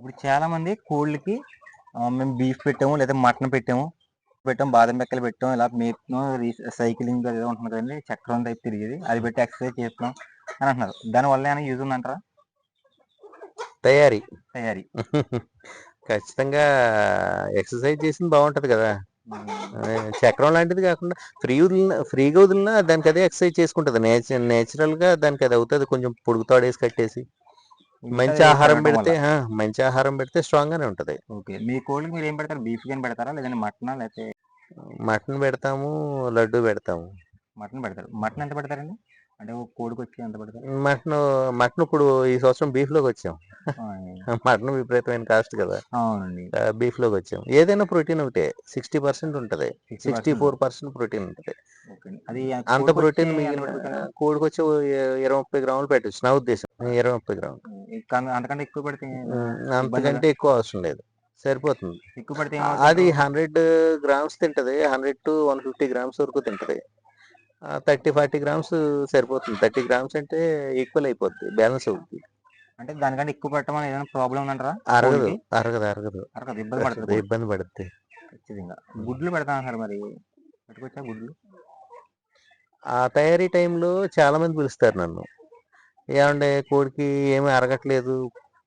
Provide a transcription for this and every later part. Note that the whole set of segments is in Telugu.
ఇప్పుడు చాలా మంది కోళ్ళకి మేము బీఫ్ పెట్టాము లేదా మటన్ పెట్టాము. పెట్టాము బాదం పెక్కలు పెట్టాము ఇలా మేపుతున్నాం సైక్లింగ్ ఏదో ఉంటుంది కదండి చక్రం టైప్ తిరిగేది. అది పెట్టి ఎక్సర్సైజ్ చేస్తున్నాం అని అంటున్నారు. దాని వల్ల ఏమైనా యూజ్ ఉందంటారా? తయారీ. తయారీ. ఖచ్చితంగా ఎక్సర్సైజ్ చేసింది బాగుంటది కదా. చక్రం లాంటిది కాకుండా ఫ్రీ వదిలిన ఫ్రీగా వదిలినా దానికి అదే ఎక్సర్సైజ్ చేసుకుంటది. నేచర్ నేచురల్గా దానికి అది అవుతుంది. కొంచెం పొడుగు తాడేసి కట్టేసి. మంచి ఆహారం పెడితే మంచి ఆహారం పెడితే స్ట్రాంగ్ గానే ఉంటది. ఓకే. మీ కోళ్ళకి మీరు ఏం పెడతారు? బీఫ్ కానీ పెడతారా? లేదంటే మటన్? లేకపోతే మటన్ పెడతాము లడ్డు పెడతాము. మటన్ పెడతారు. మటన్ ఎంత పెడతారండి? అంటే కోడికి వచ్చి ఎంత పెడతారు మటన్ మటన్ ఇప్పుడు ఈ సంవత్సరం బీఫ్లోకి వచ్చాం. మటన్ విపరీతమైన కాస్ట్ కదా. అవునండి. బీఫ్లోకి వచ్చాం. ఏదైనా ప్రోటీన్ ఒకటే సిక్స్టీ పర్సెంట్ ఉంటది. 60% సిక్స్టీ ఫోర్ పర్సెంట్ ప్రోటీన్ ఉంటది. అది అంత ప్రోటీన్? కోడికి వచ్చి ఇరవై ముప్పై గ్రాములు పెట్టచ్చు. నా ఉద్దేశం. ఇరవై ముప్పై గ్రాములు. అంతకంటే ఎక్కువ పెడితే అంతకంటే ఎక్కువ అవసరం లేదు. సరిపోతుంది. ఎక్కువ పెడితే? అది హండ్రెడ్ గ్రామ్స్ తింటది. Hundred to one fifty grams వరకు తింటది. థర్టీ ఫార్టీ గ్రామ్స్ సరిపోతుంది. థర్టీ గ్రామ్స్ అంటే ఈక్వల్ అయిపోద్ది బ్యాలెన్స్ అవుతుంది అంటే దానికంటే ఎక్కువ పెట్టడం వల్ల ఏదైనా ప్రాబ్లం ఉందంటారా? అరగదు? అరగదు అరగదు. అరగదు ఇబ్బంది పడుతుంది ఇబ్బంది పడుద్ది. ఖచ్చితంగా. గుడ్లు పెడతాను సార్ మరి. పెట్టుకొచ్చా గుడ్లు? ఆ తయారీ టైంలో చాలా మంది పిలుస్తారు నన్ను. ఏమంటే కోడికి ఏమీ అరగట్లేదు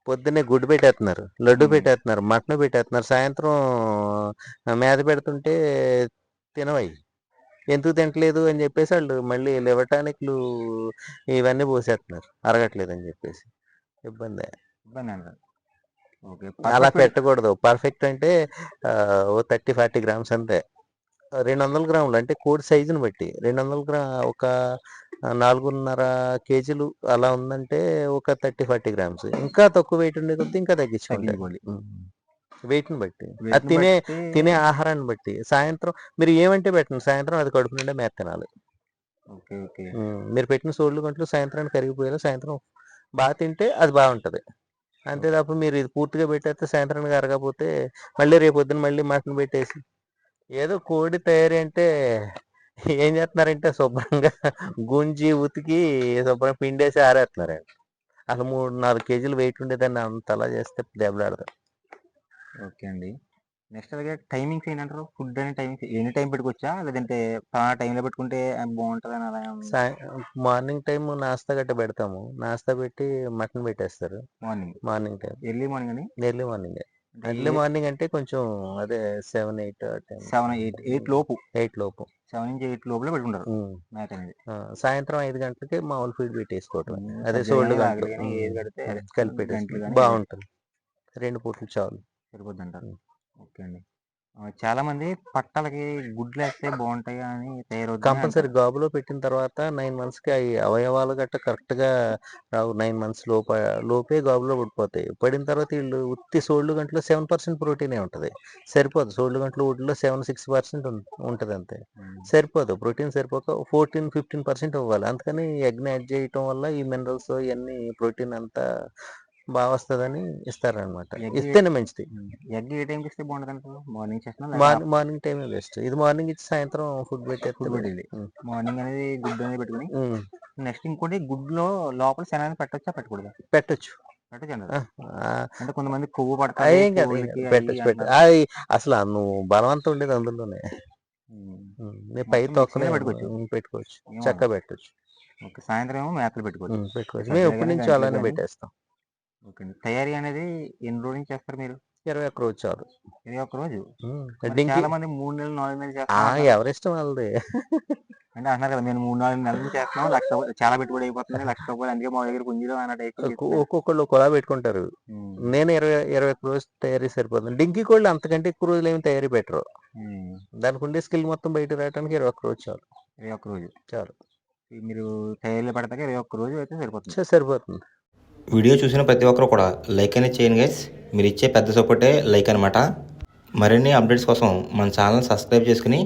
పొద్దున్నే గుడ్డు పెట్టేస్తున్నారు లడ్డు. పెట్టేస్తున్నారు మటన్ పెట్టేస్తున్నారు సాయంత్రం మేత పెడుతుంటే తినవై ఎందుకు తింటలేదు అని చెప్పేసి వాళ్ళు మళ్ళీ లివర్ టానిక్లు ఇవన్నీ పోసేస్తున్నారు అరగట్లేదు అని చెప్పేసి. ఇబ్బంది. ఇబ్బంది అలా పెట్టకూడదు. పర్ఫెక్ట్ అంటే ఓ థర్టీ ఫార్టీ గ్రామ్స్ అంతే. రెండు వందల గ్రాములు అంటే కోడి సైజుని బట్టి. రెండు వందల గ్రా ఒక నాలుగున్నర కేజీలు అలా ఉందంటే ఒక థర్టీ ఫార్టీ గ్రామ్స్. ఇంకా తక్కువ వెయిట్ ఉండే కొద్దీ ఇంకా తగ్గించుకోండి. తగ్గించుకోవాలి. వెయిట్ని బట్టి. అది ని తినే తినే ఆహారాన్ని బట్టి. సాయంత్రం మీరు ఏమంటే పెట్టండి సాయంత్రం అది కడుపు నిండా మేత తినాలి మీరు పెట్టిన సోళ్ళు గంటలు సాయంత్రానికి కరిగిపోయేలా సాయంత్రం బాగా తింటే అది బాగుంటది. అంతే తప్ప మీరు ఇది పూర్తిగా పెట్టేస్తే సాయంత్రానికి అరగకపోతే మళ్ళీ రేపు పొద్దున్న మళ్ళీ మటన్ పెట్టేసి ఏదో కోడి తయారీ అంటే ఏం చేస్తున్నారంటే శుభ్రంగా గుంజి ఉతికి శుభ్రంగా పిండేసి ఆరేస్తున్నారండి అసలు మూడు నాలుగు కేజీలు వెయిట్ ఉండేదాన్ని అంతలా చేస్తే దెబ్బలాడదు. ఓకే అండి. నెక్స్ట్ అలాగే టైమింగ్స్ ఏంటంటారు? ఫుడ్ అనే టైమింగ్స్ ఎనీ టైం పెట్టుకోవచ్చా? లేదంటే పలానా టైంలో పెట్టుకుంటే బాగుంటుంది అని అలా మార్నింగ్ టైం నాస్తా గట్ట పెడతాము. నాస్తా పెట్టి మటన్ పెట్టేస్తారు. Morning. Morning time. Early morning అని ఎర్లీ మార్నింగ్. ఎర్లీ మార్నింగ్ అంటే కొంచెం అదే seven eight seven eight eight లోపు. ఎయిట్ లోపు. సెవెన్ నుంచి ఎయిట్ లోపల పెట్టుకుంటారు. మ్యాచ్ అనేది. ఆ, సాయంత్రం ఐదు గంటలకి మామూలు ఫీడ్ పెట్టేసుకోవటం అదే సోల్డ్ గంటలు. కలిపి బాగుంటుంది. రెండు పూటలు చాలు. సరిపోద్ది అంటారు. ఓకే అండి. చాలా మంది పట్టలకి గుడ్లు వేస్తే బాగుంటాయి అని తయారవుతుంది కంపల్సరీ గాబులో పెట్టిన తర్వాత నైన్ మంత్స్కి అవి అవయవాలు గట్ట కరెక్ట్గా రావు. నైన్ మంత్స్ లోప లోపే గాబులో పడిపోతాయి. పడిన తర్వాత వీళ్ళు ఉత్తి సోళ్ళు గంటలో సెవెన్ పర్సెంట్ ప్రోటీనే ఉంటది. సరిపోదు. సోళ్ళు గంటలు వుడ్లో సెవెన్ సిక్స్ పర్సెంట్ ఉంటది అంతే. సరిపోదు. ప్రోటీన్ సరిపోక ఫోర్టీన్ ఫిఫ్టీన్ పర్సెంట్ అవ్వాలి. అందుకని ఎగ్ని యాడ్ చేయటం వల్ల ఈ మినరల్స్ ఇవన్నీ ప్రోటీన్ అంతా బాగా వస్తుందని ఇస్తారనమాట ఇస్తేనే మంచిది. ఎగ్ ఏ టైంకి ఇస్తే బాగుంటుంది మార్నింగ్ చేస్తున్నా మార్నింగ్ టైమే బెస్ట్. ఇది మార్నింగ్ ఇచ్చి సాయంత్రం ఫుడ్ పెట్టేది. మార్నింగ్ అనేది గుడ్డు అనేది పెట్టుకుని నెక్స్ట్ ఇంకోటి గుడ్లో లోపల శనాన్ని పెట్టొచ్చా పెట్టకూడదా? పెట్టొచ్చు. అంటే కొంతమంది కొవ్వు పడతాయి పెట్టచ్చు పెట్టచ్చు. అంటున్నారు. అది అసలు నువ్వు బలవంతం ఉండేది అందులోనే. ఉమ్. ఉమ్, నీ పై తొక్కనే లోనే పెట్టుకోవచ్చు. పెట్టుకోవచ్చు. ఏమో. చక్కగా పెట్టచ్చు. సాయంత్రం ఏమో మేతలు పెట్టుకోవచ్చు. పెట్టుకోవచ్చు. మేము ఎప్పటి నుంచి అలానే. పెట్టేస్తాం. ఓకే అండి తయారీ అనేది ఎన్ని రోజుల నుంచి చేస్తారు మీరు? ఇరవై ఒక్క రోజు చాలు. ఇది ఒక రోజు? చాలా మంది మూడు నెలలు నాలుగు నెలలు ఆ, చేస్తున్నారు అంటారు. ఎవరిష్టం వాళ్ళది. అంటే అంటున్నారు కదా మేము మూడు నాలుగు నెలల చేస్తున్నాం లక్ష చాలా పెట్టుబడి అయిపోతుంది లక్ష రూపాయలు అందుకే మా దగ్గర పుంజులు అన్న టైప్ ఒక్కొ- ఒక్కొక్కళ్ళు ఒకలా పెట్టుకుంటారు. నేను ఇరవై ఇరవై ఒక్క రోజు తయారీ సరిపోతుంది. డింకి కోళ్ళు అంతకంటే ఎక్కువ రోజులు ఏమి తయారీ పెట్టరు. దానికి ఉండే స్కిల్ మొత్తం బయట రావడానికి ఇరవై ఒక్క రోజు చాలు. ఇరవై ఒక్క రోజు. చాలు. మీరు తయారీలో పెడతాక ఇరవై ఒక్క రోజు అయితే సరిపోతుంది. సరే, సరిపోతుంది. వీడియో చూసిన ప్రతి ఒక్కరు కూడా లైక్ అనేది చేయండి గైస్ మీరు ఇచ్చే పెద్ద సపోర్టే లైక్ అనమాట మరిన్ని అప్డేట్స్ కోసం మన ఛానల్ సబ్స్క్రైబ్ చేసుకుని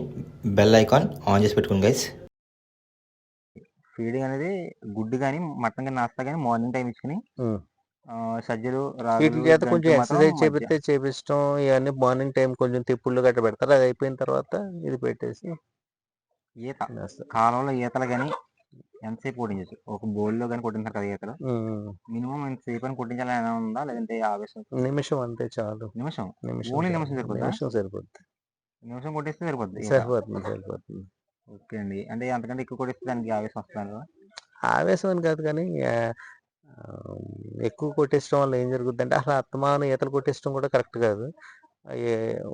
బెల్ ఐకాన్ ఆన్ చేసి పెట్టుకోండి గైస్ ఫీడింగ్ అనేది గుడ్డు కానీ మటన్ కానీ నాస్తా కానీ మార్నింగ్ టైం ఇచ్చుకుని సజ్జలు వీటి రాగులు చేత కొంచెం ఎక్సర్సైజ్ చేపిస్తే చేపించడం ఇవన్నీ మార్నింగ్ టైం కొంచెం తిప్పుళ్ళు గట్ట పెడతారు అది అయిపోయిన తర్వాత ఇది పెట్టేసి ఈత. కాలంలో ఈతలు కానీ ఎంతసేపు కొట్టించచ్చు? ఒక బౌల్లో కానీ కొట్టించారు కదా ఉమ్, మినిమం ఎంతసేపు అని కొట్టించాలని ఏమైనా ఉందా? లేదంటే ఆవేశం నిమిషం అంతే చాలు. నిమిషం? నిమిషం ఓన్లీ. నిమిషం సరిపోతుందా? నిమిషం సరిపోద్ది. నిమిషం కొట్టిస్తే సరిపోద్ది ఈత. సరిపోతుంది సరిపోతుంది. ఓకే అండి. అంటే అంతకంటే ఎక్కువ కొట్టిస్తే దానికి ఆవేశం వస్తుంది? ఆవేశం అని కాదు కానీ ఎక్కువ కొట్టేయడం వల్ల ఏం జరుగుద్ది అంటే అసలు అత్తమాన ఈతలు కొట్టేయడం కూడా కరెక్ట్ కాదు.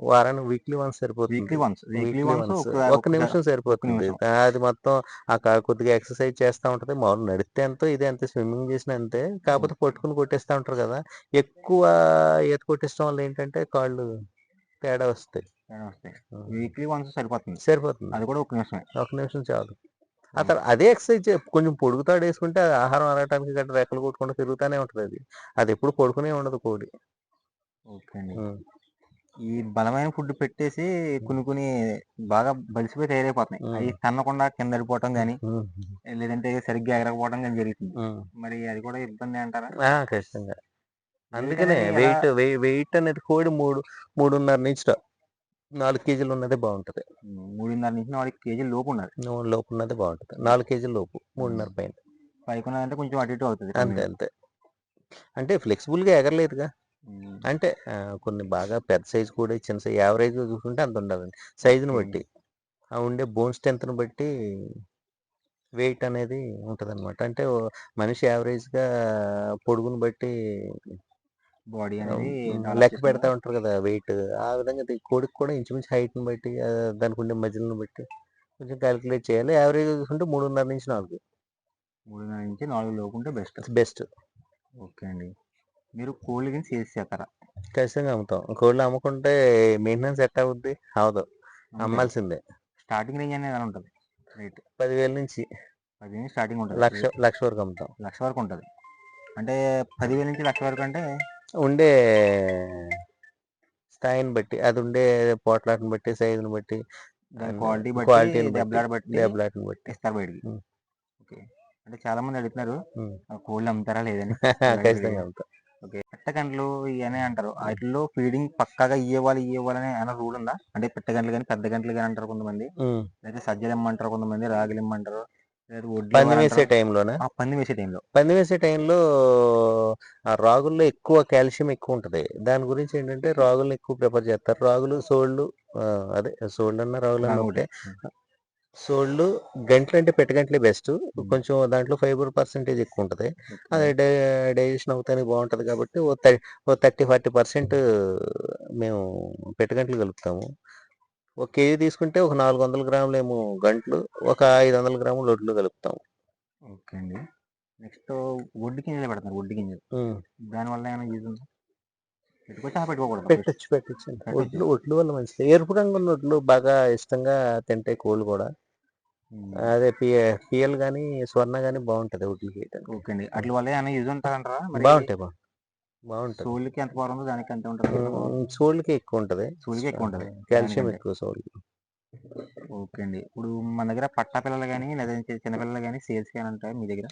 వారానికి వీక్లీ వన్స్ సరిపోతుంది. Weekly once weekly weekly once once ఒక నిమిషం సరిపోతుంది. నిమిషం. అది మొత్తం ఆ కొద్దిగా ఎక్సర్సైజ్ చేస్తూ ఉంటది. మామూలు నడిస్తే ఎంతో ఇది అంతే. స్విమ్మింగ్ చేసిన అంతే. కాకపోతే పట్టుకుని కొట్టేస్తూ ఉంటారు కదా. ఎక్కువ ఈత కొట్టేయడం వల్ల ఏంటంటే కాళ్ళు తేడా వస్తాయి. వీక్లీ వన్స్ సరిపోతుంది. సరిపోతుంది. అది కూడా ఒక నిమిషమే. ఒక నిమిషం చాలు. ఆ తర్వాత అదే ఎక్సర్సైజ్ కొంచెం పొడుగుతాడు వేసుకుంటే అది ఆహారం అరగటానికి గట్రా రెక్కలు కొట్టుకుంటూ తిరుగుతానే ఉంటది అది. అది ఎప్పుడు పడుకునే ఉండదు కోడి. ఓకే అండి. ఉం. ఈ బలమైన ఫుడ్ పెట్టేసి కొన్ని కొన్ని బాగా బలిసిపోయి తయారైపోతున్నాయి. అవి తినకుండా కింద పడిపోవటం కానీ. లేదంటే సరిగ్గా ఎగరకపోవడం కానీ జరుగుతుంది. మరి అది కూడా ఇబ్బంది అంటారా? ఖచ్చితంగా. అందుకనే వెయిట్ వెయిట్ అనేది కోడి మూడు మూడున్నర నుంచి నాలుగు కేజీలు ఉన్నదే బాగుంటది. మూడున్నర నుంచి నాలుగు కేజీలు లోపు ఉండాలి నూనె లోపు ఉన్నదే బాగుంటది. నాలుగు కేజీల లోపు మూడున్నర పైన. పైకి ఉన్నదంటే కొంచెం అటు ఇటు అవుతుంది. అంతే అంతే. అంటే ఫ్లెక్సిబుల్గా ఎగరలేదుగా. అంటే కొన్ని బాగా పెద్ద సైజు కూడా చిన్న సైజ్ యావరేజ్ చూసుకుంటే అంత ఉండాలండి సైజుని. బట్టి. ఆ ఉండే బోన్ స్ట్రెంత్ని బట్టి వెయిట్ అనేది ఉంటది అనమాట అంటే మనిషి యావరేజ్గా పొడుగుని బట్టి బాడీ అనేది లెక్క పెడతా ఉంటారు కదా వెయిట్. ఆ విధంగా కోడికి కూడా ఇంచుమించు height ని బట్టి దానికి ఉండే మజిల్ని బట్టి కొంచెం క్యాలిక్యులేట్ చేయాలి. యావరేజ్ చూసుకుంటే మూడున్నర నుంచి నాలుగు. మూడున్నర నుంచి నాలుగు లోపు ఉంటే బెస్ట్. బెస్ట్. ఓకే అండి. మీరు కోళ్ళు కానీ సేల్స్ చేస్తారా ఖచ్చితంగా అమ్ముతాం. కోళ్ళు అమ్ముకుంటే మెయింటెనెన్స్ ఎట్ట అవుద్ది? అవదు అమ్మాల్సిందే. స్టార్టింగ్ రేంజ్ అనేది ఎలా ఉంటుంది? రేట్? పదివేల నుంచి పది నుంచి స్టార్టింగ్ ఉంటుంది. లక్ష లక్ష వరకు అమ్ముతాం. లక్ష వరకు ఉంటుంది. అంటే పదివేల నుంచి లక్ష వరకు అంటే? ఉండే స్థాయిని బట్టి అది ఉండే పోట్లాటని బట్టి సైజుని బట్టి దాని క్వాలిటీ బట్టి క్వాలిటీని దెబ్బలాట బట్టి దెబ్బలాటని బట్టి. ఇస్తారు బయటికి. ఓకే. అంటే చాలా మంది అడుగుతున్నారు. కోళ్ళు అమ్ముతారా లేదని ఖచ్చితంగా అమ్ముతాం. ఓకే. పెట్టగంటలు ఇవన్నీ అంటారు. వాటిల్లో ఫీడింగ్ పక్కాగా ఇవ్వాలి ఇవ్వాలని ఏమైనా రూల్ ఉందా? అంటే పెట్టగంటలు కానీ పెద్ద గంటలు కానీ అంటారు కొంతమంది. లేదా సజ్జలు ఇమ్మంటారు కొంతమంది రాగులు ఇమ్మంటారు పంది. వేసే టైంలోనే? ఆ పంది వేసే టైంలో. పంది వేసే టైంలో ఆ రాగుల్లో ఎక్కువ కాల్షియం ఎక్కువ ఉంటుంది. దాని గురించి ఏంటంటే రాగులను ఎక్కువ ప్రిఫర్ చేస్తారు. రాగులు సోళ్ళు అదే సోళ్ళు అన్న రాగులు అన్న ఒకటే. సోళ్ళు గంటలు అంటే పెట్టగంటలే బెస్ట్. కొంచెం దాంట్లో ఫైబర్ పర్సెంటేజ్ ఎక్కువ ఉంటుంది అది డైజెషన్ అవుతానికి బాగుంటుంది కాబట్టి ఓ ఓ థర్టీ ఫార్టీ పర్సెంట్ మేము పెట్టగంటలు కలుపుతాము. ఒక కేజీ తీసుకుంటే ఒక నాలుగు వందల గ్రాములు ఏమో గంటలు ఒక ఐదు వందల గ్రాములు ఒడ్లు కలుపుతాము. ఓకే అండి. నెక్స్ట్ వడ్డు గింజలు పెడతారు వడ్డు గింజలు. దానివల్ల ఏమైనా యూజ్ ఉందా? పెట్టచ్చు పెట్టచ్చు. ఒడ్లు ఒడ్లు వల్ల మంచిది. ఎరుపు రంగు ఉన్న ఒడ్లు బాగా ఇష్టంగా తింటాయి కోళ్ళు కూడా. అదే పిఎల్ కానీ స్వర్ణ కానీ బాగుంటది వేయడానికి ఓకే అండి. అట్ల వల్ల ఏమైనా యూజ్ ఉంటుందంటారా? బాగుంటాయి బాగుంటాయి. బాగుంటది సోళ్ళకి ఎంత పవర్ ఉందో దానికి ఎంత ఉంటుంది సోళ్ళకి ఎక్కువ ఉంటది. సోళ్ళకి ఎక్కువ ఉంటది. కాల్షియం. ఎక్కువ సోళ్ళు ఓకే అండి. ఇప్పుడు మన దగ్గర పట్టా పిల్లలు కానీ లేదా చిన్న పిల్లలు కానీ సేల్స్ కానీ ఉంటాయి మీ దగ్గర?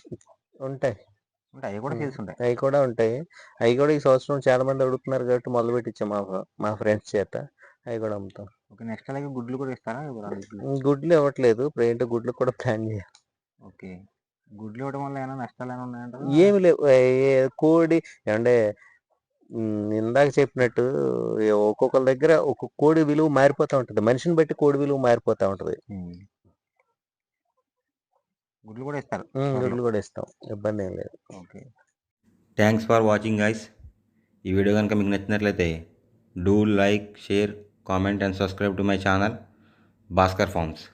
ఉంటాయి. అవి కూడా. సేల్స్ ఉంటాయి అవి కూడా ఉంటాయి. అవి కూడా ఈ సంవత్సరం చాలా మంది అడుగుతున్నారు కాబట్టి మొదలు పెట్టించాం మా మా ఫ్రెండ్స్ చేత. అవి కూడా అమ్ముతాం. ఓకే. నెక్స్ట్ అలాగే గుడ్లు కూడా ఇస్తారా? గుడ్లు? ఇవ్వట్లేదు. ఏంటో గుడ్లు కూడా ప్లాన్ చేయాలి ఓకే. గుడ్లు ఇవ్వడం వల్ల ఏమైనా నష్టాలు ఏమైనా ఉన్నాయంటారా ఏమి లేవు. కోడి అంటే ఉమ్, ఇందాక చెప్పినట్టు ఒక్కొక్కరి దగ్గర ఒక్కొక్క కోడి విలువ మారిపోతా ఉంటది. మనిషిని బట్టి కోడి విలువ మారిపోతా ఉంటది. గుడ్లు కూడా ఇస్తారు. గుడ్లు కూడా ఇస్తాం. ఇబ్బంది ఏం లేదు. Okay. Thanks for watching guys ఈ వీడియో కనుక మీకు నచ్చినట్లయితే do like share comment and subscribe to my channel Bhaskar farms